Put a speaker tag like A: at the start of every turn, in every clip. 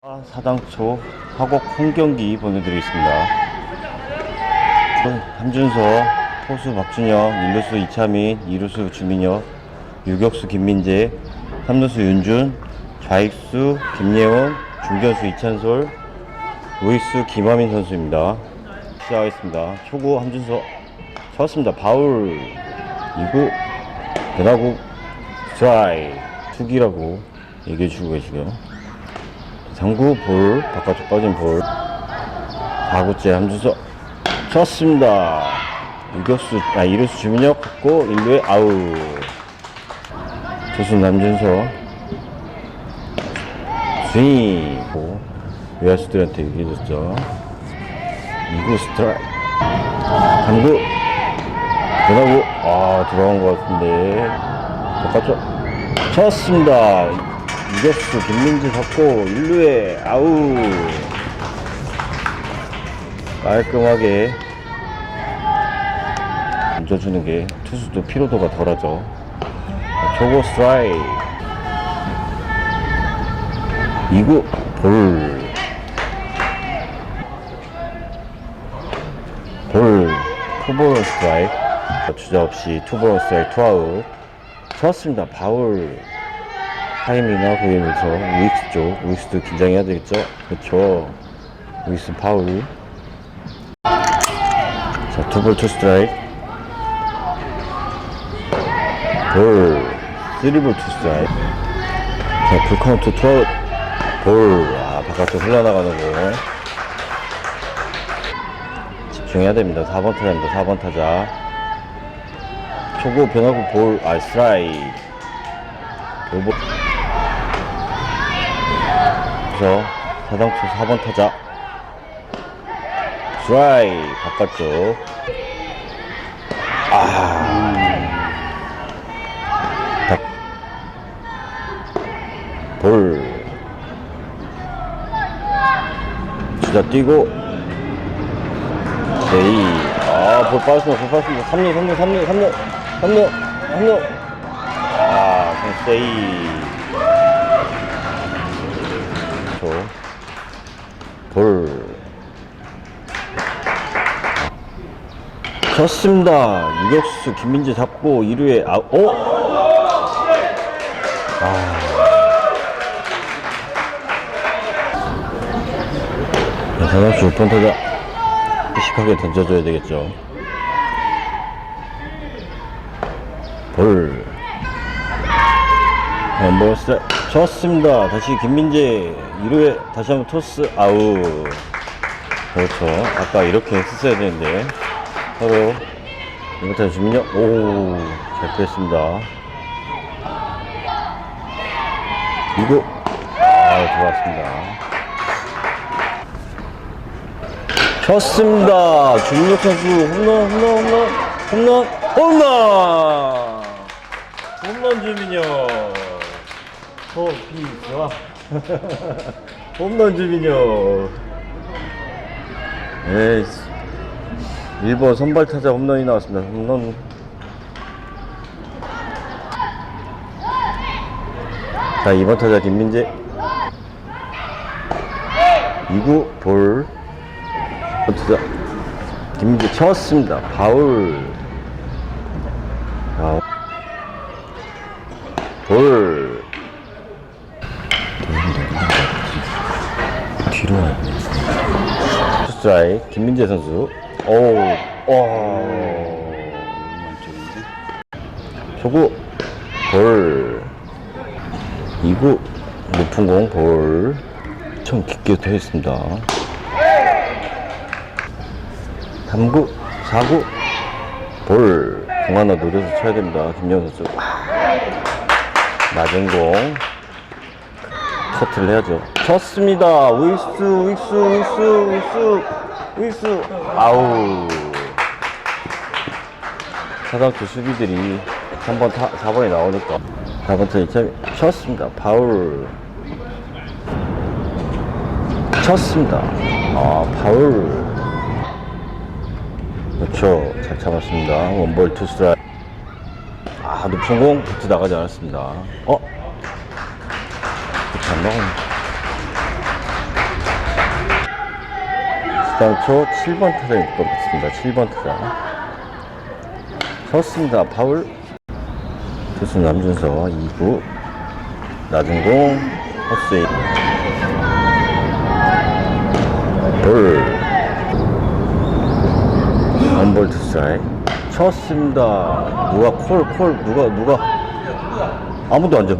A: 아, 사당초 화곡 홈경기 보내드리겠습니다. 함준서, 포수 박준영, 1루수 이차민, 2루수 주민혁, 유격수 김민재, 3루수 윤준, 좌익수 김예원, 중견수 이찬솔, 우익수 김하민 선수입니다. 시작하겠습니다. 초구 함준서 쳤습니다. 바울 2구 변화구 스트라이 투기라고 얘기해 주고 계시고요. 3구 볼 바깥쪽 빠진 볼. 4구째 함준서 쳤습니다. 유격수 아 2루수 주민혁 갖고 1루에 아웃. 투수 남준서 스윙 외야수들한테 얘기해줬죠. 2구 스트라이크. 3구 변하고 아 들어간 것 같은데. 바깥쪽 쳤습니다 유격수 김민지 잡고 1루에 아웃 깔끔하게 던져주는 게 투수도 피로도가 덜하죠 초고 스트라이크 2구 볼. 볼. 투볼 스트라이크. 주자 없이 투볼 스트라이크 투아웃. 좋았습니다. 바울. 타이밍이나 구임에서 우익수 쪽. 우익수도 긴장해야 되겠죠? 그렇죠. 우익수 파울. 자, 투볼 투 스트라이크. 볼. 쓰리볼 투 스트라이크. 자, 풀카운트 투아웃. 볼. 아, 바깥쪽 흘러나가는 거. 집중해야 됩니다. 4번 타자입니다. 4번 타자. 초구 변하고 볼, 아, 스트라이. 요보. 그래서 사당초 4번 타자. 스트라이. 바깥쪽. 아. 딱. 볼. 주자 뛰고 세이 아 볼 빠졌습니다 볼 빠졌습니다 3루 3루 3루 3루 3루 3루 아 세이 볼. 졌습니다. 유격수 김민재 잡고 2루에 아 어? 사장수 6번 타자 씩하게 던져줘야 되겠죠. 볼. 원볼 스트라이크 좋습니다. 다시 김민재 2루에 다시 한번 토스 아웃. 그렇죠. 아까 이렇게 했었어야 되는데. 서로 이부터 주민요 오잘 피했습니다. 이거 아 들어왔습니다. 좋습니다. 중력 선수 홈런 홈런 홈런 홈런 홈런! 홈런 주민요. 호피스와 홈런 주민요. 에이 1번 선발 타자 홈런이 나왔습니다. 홈런 자 2번 타자 김민재 2구 볼 투자 김민재 쳤습니다. 바울. 볼. 뒤로 와야 돼. 투 스트라이 김민재 선수. 오. 오. 초구. 볼. 2구. 높은 공 볼. 좀 깊게 되어 있습니다. 3구, 4구, 볼. 공 하나 노려서 쳐야 됩니다. 김영 선수. 아, 낮은 공. 커트를 해야죠. 쳤습니다. 우익수, 우익수, 우익수, 우익수, 우익수. 아우. 사당초 수비들이 3번 타, 4번에 나오니까 4번 타 2차 쳤습니다. 파울. 쳤습니다. 아, 파울. 그렇죠. 잘 참았습니다. 원볼 투 스트라이크. 아, 높은 공 붙어 나가지 않았습니다. 어? 그렇게 안 나가네. 당초 7번 타자일 것 같습니다. 7번 타자. 쳤습니다. 파울. 투수 남준서 2구. 낮은 공. 헛스윙. 볼. 원볼 투 스트라이크. 쳤습니다. 누가 콜, 콜, 누가, 누가. 아무도 안 잡.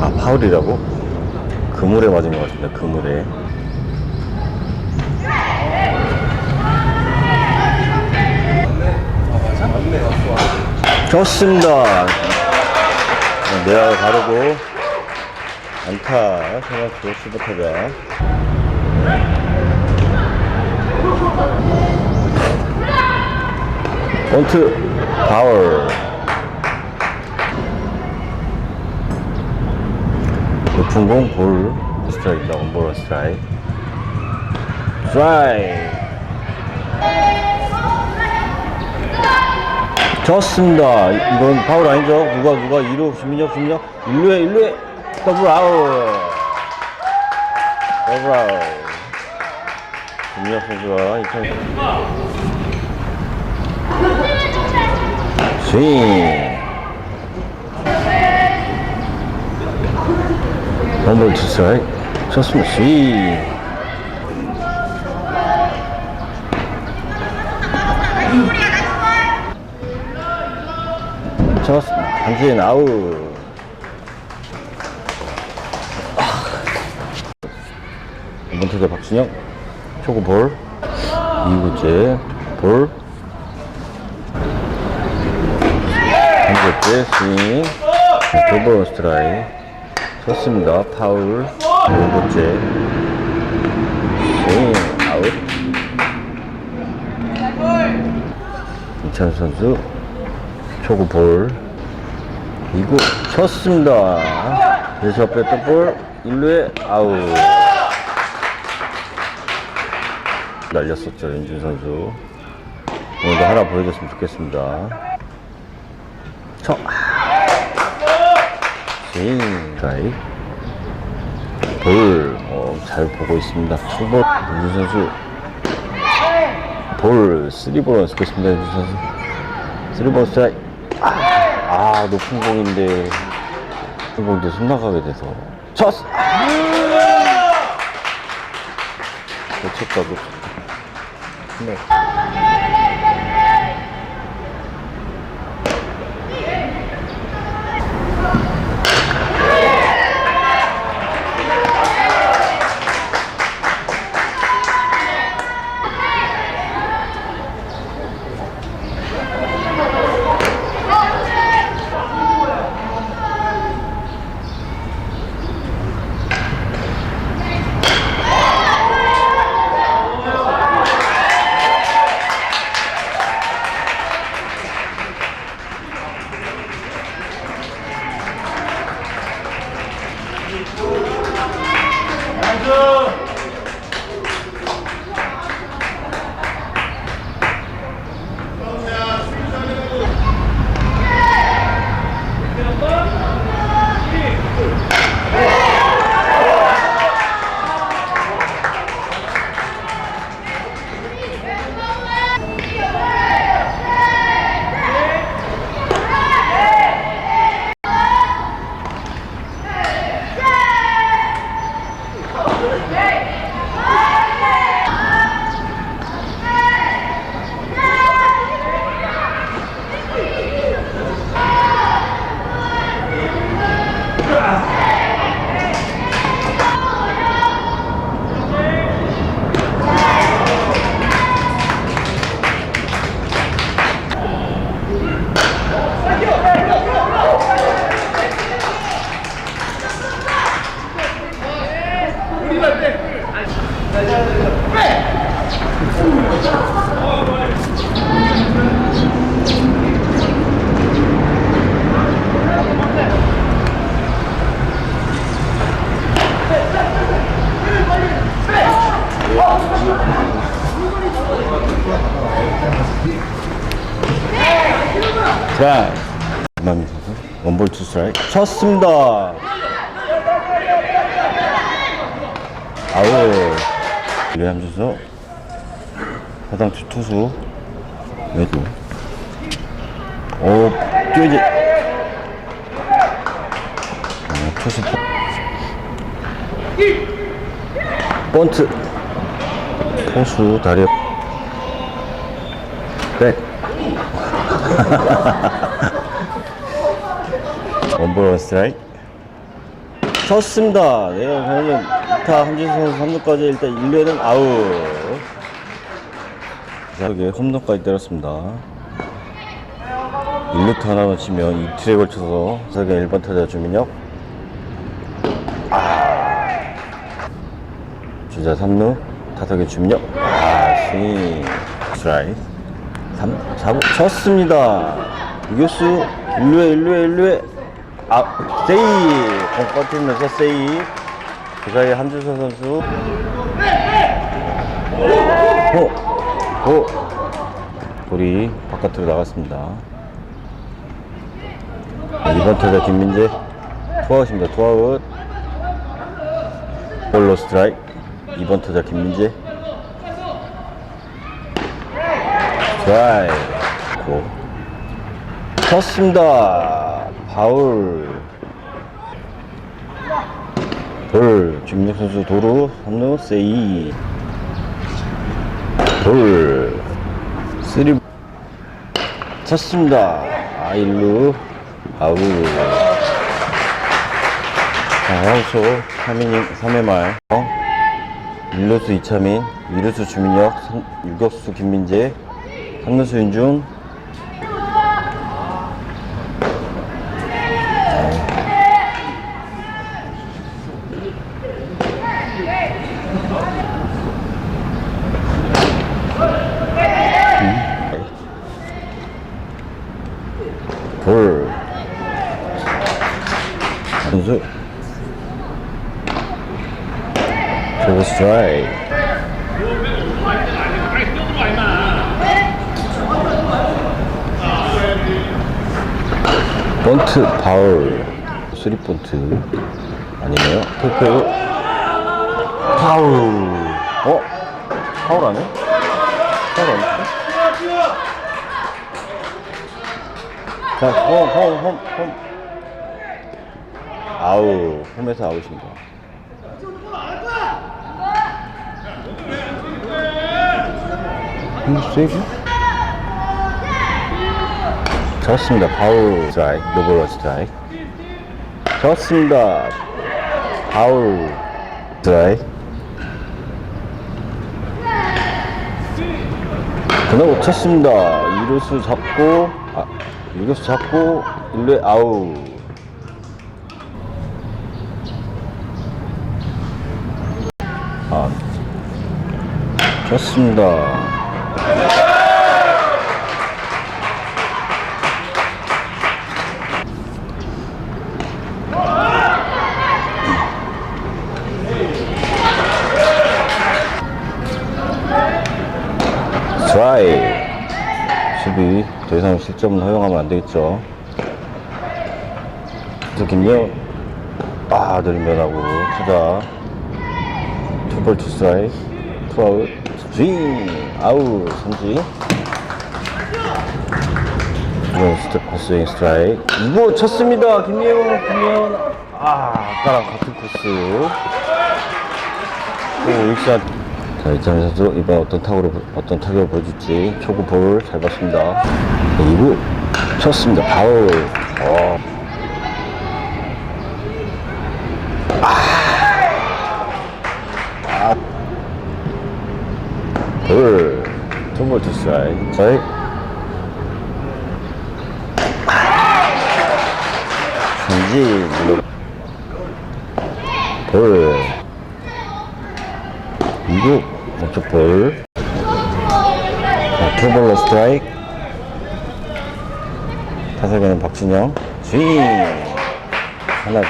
A: 아, 파울이라고? 그물에 맞은 것 같습니다. 그물에. 좋습니다. 내야 가르고 안타 생각도 시부타자 원투 파울 높은 공 볼 스트라이크다 원볼 스트라이크. 스트라이크. 좋습니다. 이건 파울 아니죠? 누가 누가? 2루 김민혁 김민혁 1루에 1루에. 더블 아웃. 더블 아웃. 김민혁 선수가 2000 스윙 원볼 투 스트라이크 좋습니다. 스윙 잡았습니다. 당신 아웃. 이번 타자 박준영. 초구 볼. 2구째 볼. 3구째 스윙. 두번 스트라이크. 좋습니다. 파울. 5구째. 스윙 아웃. 이찬 선수. 초구 볼. 2구 쳤습니다. 그래서 뺐던 볼 1루에 아웃. 날렸었죠 윤준 선수. 오늘도 하나 보여줬으면 좋겠습니다. 쳐 스윙 라이 볼잘 보고 있습니다. 투볼 윤준 선수. 볼 3볼은 쓰고 있습니다 윤준 선수. 3볼 스트라이크. 아, 아, 높은 공인데 높은 공인데 손 나가게 돼서. 쳤어! 아! 놓쳤다 놓쳤다 네. 자, 김만민 선수 원볼 투 스트라이크 쳤습니다. 아웃. 윌리엄 선수. 투- 투수. 외도. 오, 뛰어야지. 어, 투수. 포- 번트. 포수 다리. 원볼 원스트라이크. 쳤습니다. 네, 그러면 2타 한준수 선수 3루까지 일단 1루에는 아웃. 이상하게 홈런까지 때렸습니다. 1루타 하나만 치면 이 틀에 걸쳐서 사기 1번 타자 주민혁. 아. 주자 3루, 타석의 주민혁. 아, 스윙. 스트라이크. 3, 4부 쳤습니다. 유교수 1루에 1루에 1루에 아 세이 공 꺼뜨리면서 세이 그 사이에 한주서 선수 호! 호! 볼이 바깥으로 나갔습니다. 자, 이번 타자 김민재 투아웃입니다. 투아웃 볼로 스트라이크 2번 타자 김민재 드라이브 고 쳤습니다. 바울. 돌. 김민혁 선수 도루. 한루 세이. 돌. 쓰리. 쳤습니다. 아 일루. 아우 자 황소 3이닝 3회 말. 어? 1루수 이차민 2루수 주민혁 6루수 김민재 3루수 윤중. 돌 선수. 저거 스트라이 크 번트 파울 쓰리 번트 아니네요 테이크 파울 어? 파울 아니야? 파울 아니야? 자, 홈, 홈, 홈, 홈. 아우, 홈에서 아웃입니다. 음, 세이브? 좋습니다. 파울 스트라이크, 노블러 스트라이크. 좋습니다. 파울 스트라이크. 그나고 쳤습니다. 2루수 잡고, 아, 2루수 잡고, 1루에 아웃. 아, 좋습니다. 트라이 수비 실점은 허용하면 안 되겠죠. 그래서 김영 아 변하고 투자. 투볼 투 스트라이 투아웃. 스윙 아웃. 삼진 이번 스텝 스윙 스트라이크. 이거 쳤습니다. 김예원 김예원 아 아까랑 같은 코스. 오 일샷 자 이창민 선수 이번 어떤 타구로 어떤 타격을 보여줄지 초구 볼을 잘 봤습니다. 네, 2구 쳤습니다. 파울. 어. 아. 돌 투볼 투 스트라이크. 전진 물론 볼 2구 왼쪽 볼 자, 투볼로 스트라이크 타석에는 박진영. 스윙! 하나.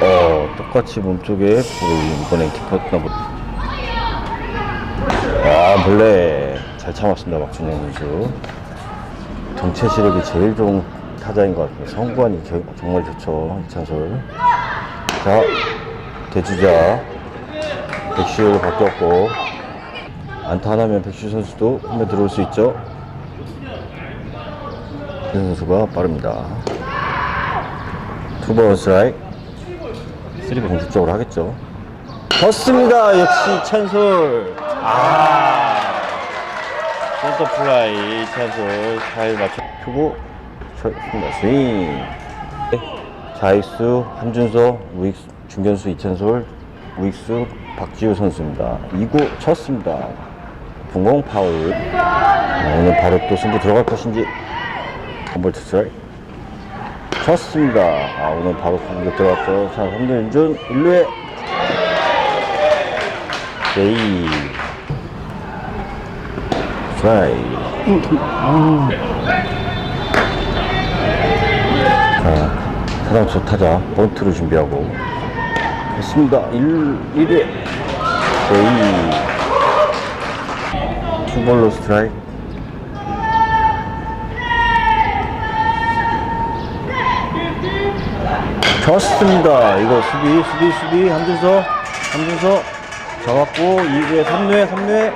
A: 어 똑같이 몸쪽에 이번엔 깊었나 보다. 아 본래 잘 참았습니다 박진영 선수. 정체 시력이 제일 좋은 타자인 것 같아요. 겨- 정말 좋죠 이창솔. 자 대주자 백시우로 바뀌었고 안타 하나면 백시우 선수도 홈에 들어올 수 있죠. 이 선수가 빠릅니다. 투번 스트라이크. 쓰리브 공식적으로 하겠죠. 좋습니다. 역시 찬솔. 아. 센터 플라이 찬솔 잘 맞춰. 투구. 쳤습니다. 스윙. 좌익수 한준서, 우익수 중견수 이찬솔, 우익수 박지우 선수입니다. 2구 쳤습니다. 분공 파울. 아, 오늘 바로 또 승부 들어갈 것인지. 홈볼 투스라이 쳤습니다. 아, 오늘 바로 공격 들어갔죠. 자, 3루 윤준, 1루에 제이 스트라이 자, 사당초 타자 번트를 준비하고 됐습니다. 1, 1회 제이 투볼로 스트라이크 좋습니다. 이거 수비, 수비, 수비. 한준서, 한준서 잡았고, 2구에 3루에, 3루에.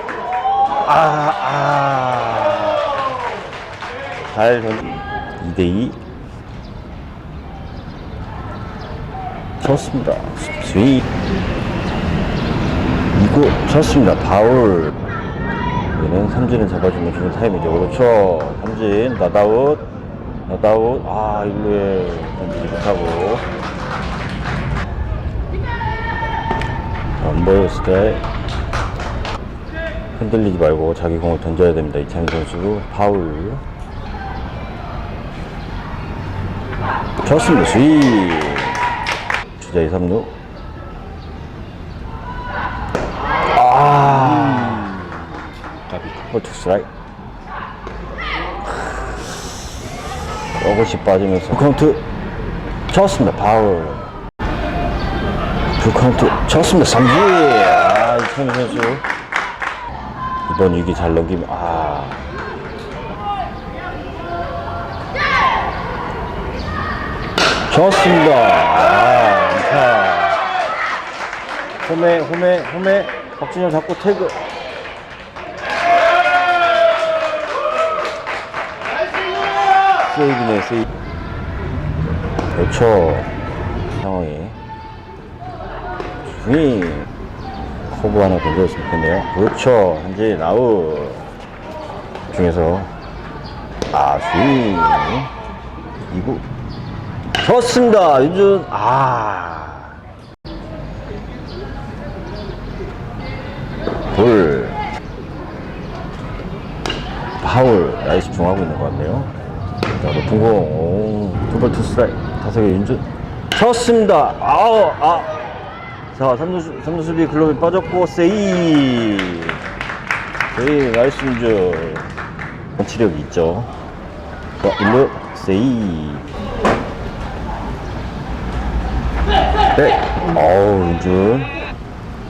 A: 아, 아. 잘 던, 2대2. 좋습니다. 스윙. 2구 쳤습니다. 바울. 얘는 삼진을 잡아주면 좋은 타임이죠. 그렇죠. 삼진, 나다웃. 나다웃. 아, 1루에 던지지 못하고. 안 보였을 때 흔들리지 말고 자기 공을 던져야 됩니다. 이창희 선수 파울. 좋습니다. 스윙. 주자 2, 3루. 아.
B: 까비.
A: 홀투 스트라이크. 조금씩 빠지면서 카운트 쳤습니다. 파울. 풀카운트 쳤습니다. 삼진. 아, 이창희 선수. 이번 위기 잘 넘기면, 아. 좋습니다. 아, 안타. 홈에, 홈에, 홈에. 박진영 잡고 태그. 세이브네, 세이브. 그렇죠. 상황이. 스윙. 커브 하나 던져줬으면 좋겠네요. 그렇죠. 현재 아웃. 중에서. 아, 스윙. 2구. 좋습니다. 윤준. 아. 돌. 파울. 나이스 중하고 있는 것 같네요. 자, 높은 공. 오, 투볼 투 스트라이크. 타석의 윤준. 쳤습니다. 아우, 아. 자, 3루, 3루 수비 글로비 빠졌고, 세이. 세이, 나이스 윤준. 치력이 있죠. 자, 1루, 세이. 네. 어우, 윤준.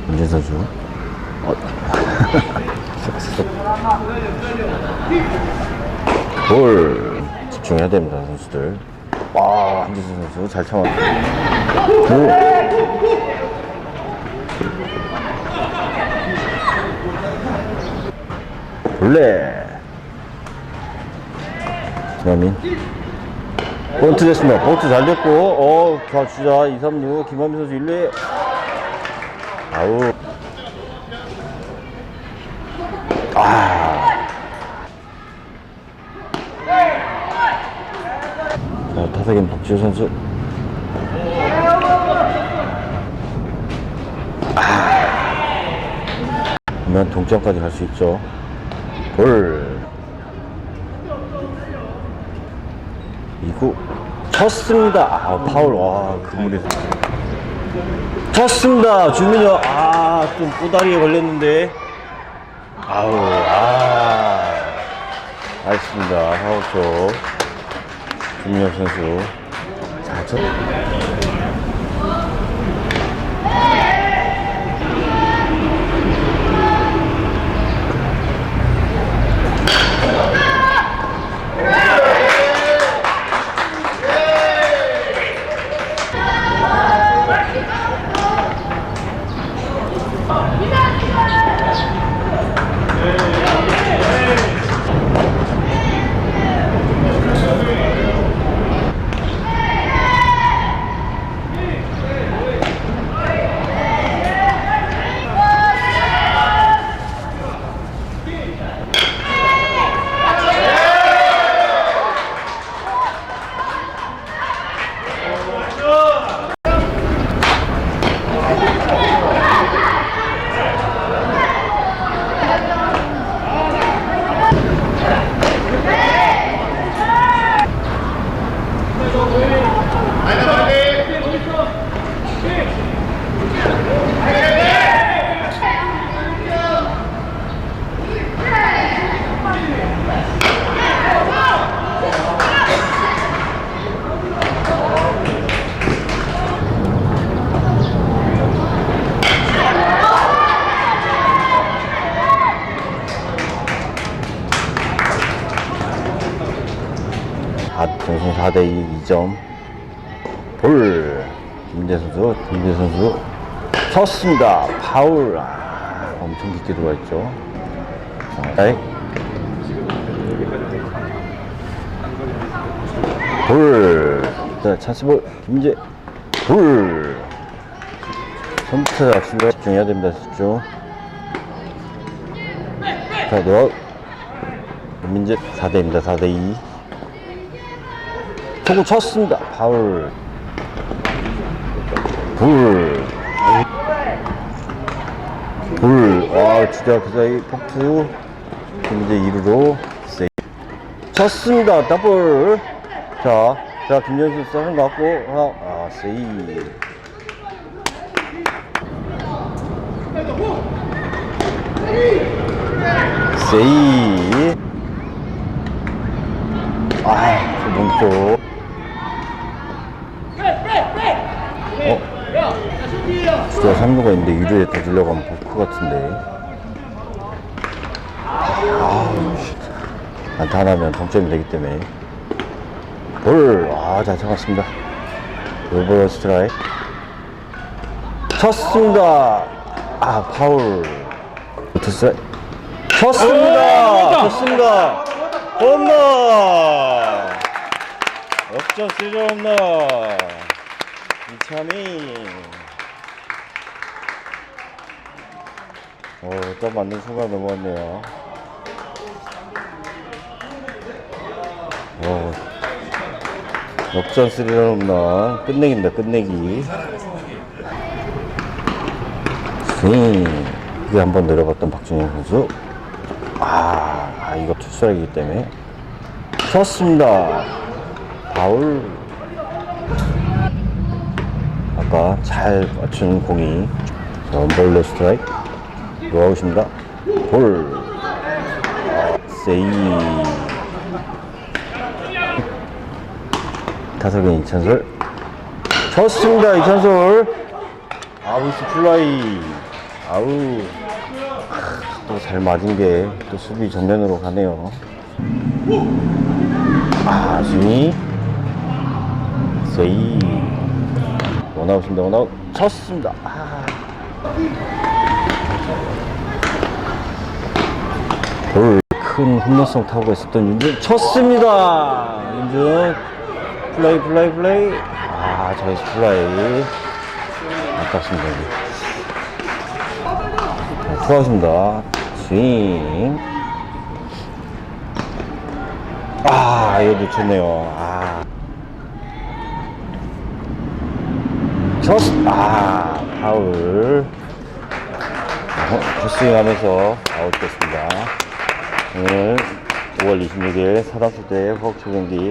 A: 윤준 선수. 어. 볼. 집중해야 됩니다, 선수들. 와, 한지수 선수 잘 참았. 오. 볼래. 김하민. 본트 됐습니다. 본트 잘 됐고, 어, 좌주자 2, 3루, 김하민 선수 1루에. 아우. 아. 자, 타석인 박지호 선수. 아. 그러면 동점까지 갈 수 있죠. 볼. 2구. 쳤습니다. 아, 파울. 와, 그물이. 쳤습니다. 주민요. 아, 좀 꼬다리에 걸렸는데. 아우, 아. 알겠습니다. 사고초. 김민혁 선수. 자, 저. 4대 2 2점. 볼. 김재 선수, 김재 선수. 쳤습니다. 파울. 아, 엄청 깊게. 자, 에이. 볼. 자, 찬스볼. 김재. 볼. 선투 약수가 집중해야 됩니다, 집중. 자, 노아웃. 민재 4대입니다, 4대2. 초구 쳤습니다. 파울. 불. 불. 와, 주자 그 사이 폭투. 김재 2루로 세이. 쳤습니다. 더블. 자, 자, 김현수 써는 것 같고, 아, 아 세이. 세이. 아, 저 몸쪽. 3루가 있는데 2루에 더 들려가면 볼크 같은데. 아, 안타 하나면 동점이 되기 때문에. 볼, 아, 잘 잡았습니다. 오버 스트라이크. 쳤습니다. 아, 파울. 붙었어요. 쳤습니다. 쳤습니다. 홈런. 역전 시즌 홈런. 이참이. 어, 또 맞는 순간 넘어왔네요. 어, 역전 스리런 홈런. 끝내기입니다, 끝내기. 스윙. 이게 한번 내려봤던 박준영 선수. 아, 아, 이거 투스트라이기 때문에. 쳤습니다. 바울. 아까 잘 맞춘 공이. 자, 원볼레 스트라이크. 노아웃입니다. 볼. 아, 세이. 타석의 이찬솔. 쳤습니다, 이찬솔. 아우스 플라이. 아우. 또 잘 맞은 게 또 수비 정면으로 가네요. 아, 수비. 세이. 원아웃입니다, 원아웃. 쳤습니다. 아. 볼큰 홈런성 타고 있었던 윤준 쳤습니다. 윤준 플레이 플레이 플레이. 아, 저기서 플레이. 아깝습니다. 자, 수고하십니다. 스윙. 아, 이거 놓쳤네요. 아. 쳤, 아, 파울. 어, 헛스윙 하면서 아웃됐습니다. 오늘 5월 26일 사단수 대 허벅초 경기